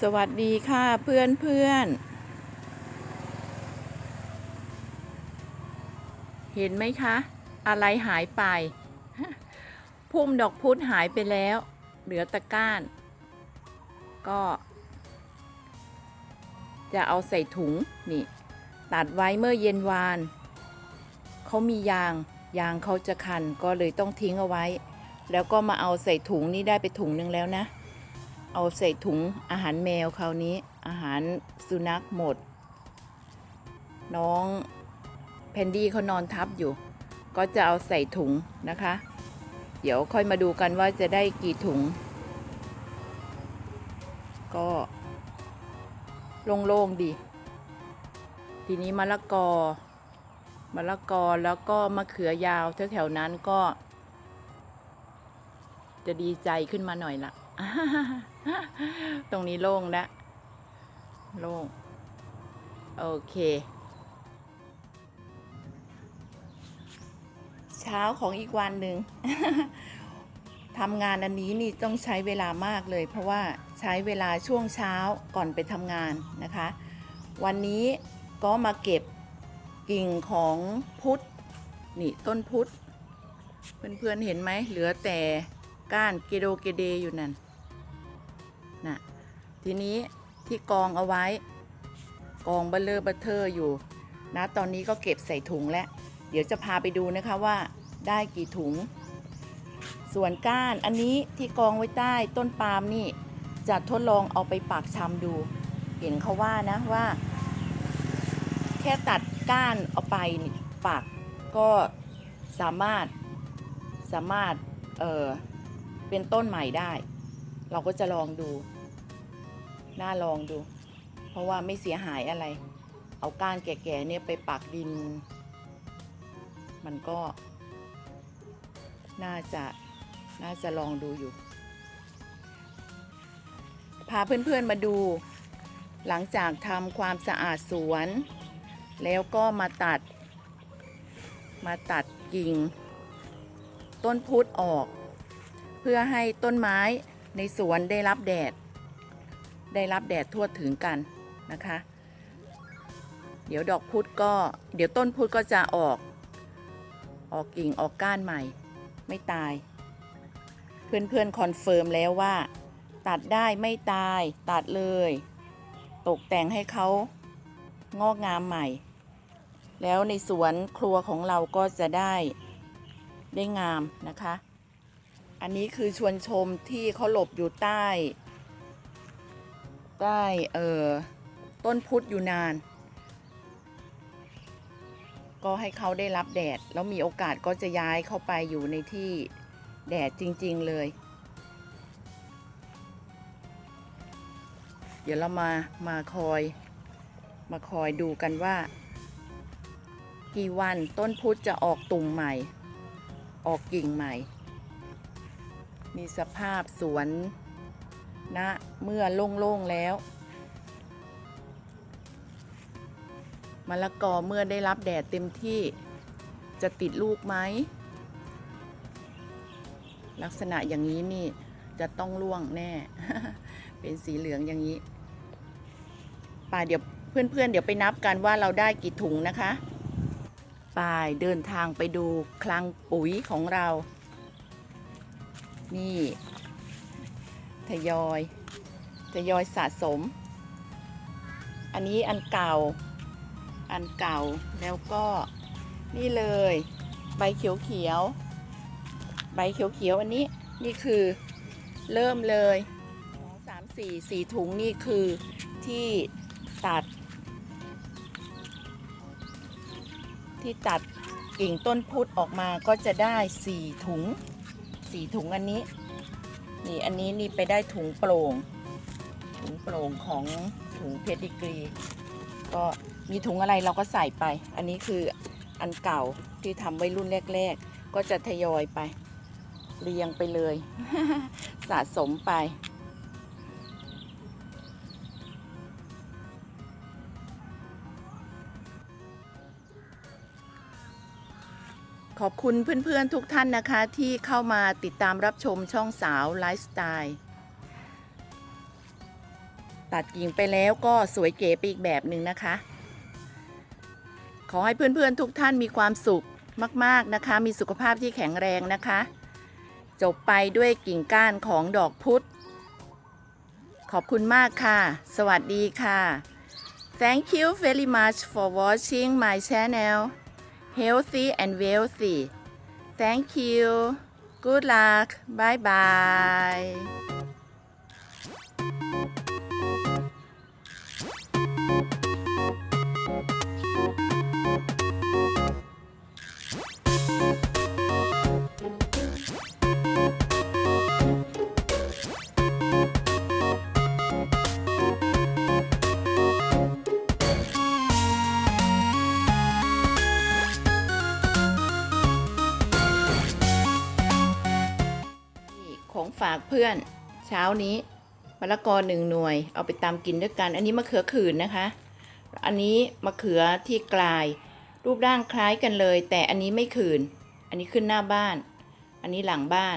สวัสดีค่ะเพื่อนเพื่อน เห็นไหมคะ อะไรหายไป พุ่มดอกพุธหายไปแล้ว เหลือตะก้าน ก็ จะเอาใส่ถุง นี่ ตัดไว้เมื่อเย็นวาน เขามียาง ยางเขาจะคันก็เลยต้องทิ้งเอาไว้ แล้วก็มาเอาใส่ถุงนี่ได้ไปถุงนึงแล้วนะ เอาใส่ถุงอาหารแมวคราวนี้อาหารสุนัขหมด น้องแพนดี้เขานอนทับอยู่ ก็จะเอาใส่ถุงนะคะ เดี๋ยวค่อยมาดูกันว่าจะได้กี่ถุง ก็โล่งๆดี ทีนี้มะละกอ มะละกอแล้วก็มะเขือยาวแถวๆนั้นก็ จะดีใจขึ้นมาหน่อยละตรงนี้โล่งแล้วโล่ง โอเค เช้าของอีกวันหนึ่งทำงานอันนี้นี่ต้องใช้เวลามากเลย เพราะว่าใช้เวลาช่วงเช้าก่อนไปทำงานนะคะ วันนี้ก็มาเก็บ กิ่งของพุทธนี่ต้นพุทธเพื่อนๆเห็นไหมเหลือแต่ก้านเกโดเกเดอยู่นั่นนะทีนี้ที่กองเอาไว้ กองเบลเลอร์บัตเทอร์อยู่นะตอนนี้ก็เก็บใส่ถุงแล้ว เดี๋ยวจะพาไปดูนะคะว่าได้กี่ถุง ส่วนก้านอันนี้ที่กองไว้ใต้ต้นปาล์มนี่จะทดลองเอาไปปักชำดู เห็นเขาว่านะว่า แค่ตัด ก้านเอาไปนี่ปักก็สามารถสามารถเออเป็นต้นใหม่ได้ เราก็จะลองดู น่าลองดู เพราะว่าไม่เสียหายอะไร เอาก้านแก่ๆเนี่ยไปปักดิน มันก็ น่าจะน่าจะลองดูอยู่ พาเพื่อนๆมาดู หลังจากทำความสะอาดสวน แล้วก็มาตัด มาตัดกิ่ง ต้นพุทธออก เพื่อให้ต้นไม้ในสวนได้รับแดด ได้รับแดดทั่วถึงกันนะคะ เดี๋ยวดอกพุธก็ เดี๋ยวต้นพุธก็จะออก ออกกิ่งออกก้านใหม่ ไม่ตาย เพื่อนๆคอนเฟิร์มแล้วว่า ตัดได้ไม่ตายตัดเลย ตกแต่งให้เขางอกงามใหม่ แล้วในสวนครัวของเราก็จะได้ได้งามนะคะ อันนี้คือชวนชมที่เขาหลบอยู่ใต้ ใต้เอ่อต้นพุทธอยู่นาน ก็ให้เขาได้รับแดด แล้วมีโอกาสก็จะย้ายเข้าไปอยู่ในที่แดดจริง ๆ เลย เดี๋ยวเรามามาคอย มาคอยดูกันว่า กี่วันต้นพุทธจะออกตุ่มใหม่ ออกกิ่งใหม่ มีสภาพสวนณนะเมื่อโล่งๆแล้วมะละกอเมื่อได้รับแดดเต็มที่จะติดลูกไหม ลักษณะอย่างนี้นี่จะต้องร่วงแน่ เป็นสีเหลืองอย่างนี้ ป่าเดี๋ยวเพื่อนๆเดี๋ยวไปนับกันว่าเราได้กี่ถุงนะคะ ปายเดินทางไปดูคลังปุ๋ยของเรา นี่ ทยอย ทยอยสะสม อันนี้อันเก่า อันเก่าแล้วก็นี่เลย ใบเขียวเขียว ใบเขียวเขียวอันนี้นี่คือเริ่มเลยสองสามสี่สี่ถุงนี่คือที่ตัด ที่ตัดกิ่งต้นพุทธออกมาก็จะได้สี่ถุงสี่ถุงอันนี้ นี่อันนี้นี่ไปได้ถุงโปร่ง ถุงโปร่งของถุงเพชรดิกรี ก็มีถุงอะไรเราก็ใส่ไป อันนี้คืออันเก่าที่ทำไว้รุ่นแรก ๆ ก็จะทยอยไป เรียงไปเลย สะสมไป ขอบคุณเพื่อนๆทุกท่านนะคะที่เข้ามาติดตามรับชมช่องสาวไลฟ์สไตล์ตัดกิ่งไปแล้วก็สวยเก๋ไปอีกแบบหนึ่งนะคะ ขอให้เพื่อนๆทุกท่านมีความสุขมากๆนะคะ มีสุขภาพที่แข็งแรงนะคะ จบไปด้วยกิ่งก้านของดอกพุธขอบคุณมากค่ะ สวัสดีค่ะ Thank you very much for watching my channel Healthy and Wealthy. Thank you. Good luck. Bye bye ฝากเพื่อนเช้านี้มะละกอหนึ่งหน่วย เอาไปตามกินด้วยกัน อันนี้มะเขือขื่นนะคะ อันนี้มะเขือที่กลาย รูปร่างคล้ายกันเลย แต่อันนี้ไม่ขื่นอันนี้ขึ้นหน้าบ้าน อันนี้หลังบ้าน